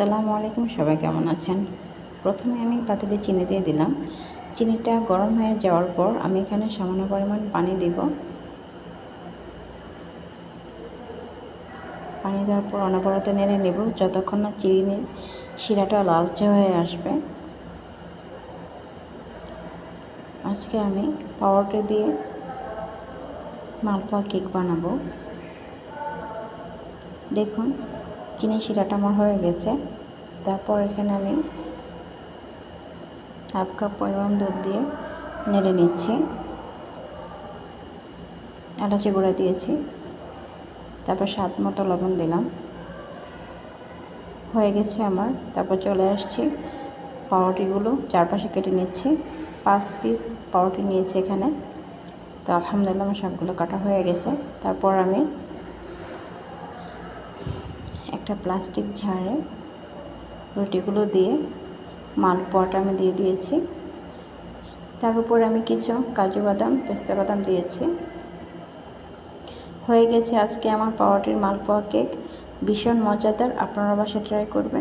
আসসালামু আলাইকুম, সবাই কেমন আছেন? প্রথমে আমি পাতিলে চিনি দিয়ে দিলাম। চিনিটা গরম হয়ে যাওয়ার পর আমি এখানে সামান্য পরিমাণ পানি দিব। পানি দেওয়ার পর অনবরত নেড়ে নেব, যতক্ষণ না চিনির শিরাটা লালচে হয়ে আসবে। আজকে আমি পাউরুটি দিয়ে মালপোয়া কেক বানাবো। দেখুন চিনি শিরাটা আমার হয়ে গেছে। তারপর এখানে আমি হাফ কাপ পরিমাণ দুধ দিয়ে নেড়ে নিচ্ছি। এলাচি গুঁড়া দিয়েছি। তারপর স্বাদ মতো লবণ দিলাম। হয়ে গেছে আমার। তারপর চলে আসছি পাউরুটিগুলো চারপাশে কেটে নিচ্ছি। পাঁচ পিস পাউরুটি নিয়েছি এখানে। তো আলহামদুলিল্লাহ আমার সবগুলো কাটা হয়ে গেছে। তারপর আমি একটা প্লাস্টিক ঝাড়ে রুটিগুলো দিয়ে মালপোয়াটা আমি দিয়ে দিয়েছি। তার উপর আমি কিছু কাজু বাদাম, পেস্তা বাদাম দিয়েছি। হয়ে গেছে আজকে আমার পাওয়াটির মালপোয়া কেক। ভীষণ মজাদার আপনারা বাসা ট্রাই করবেন।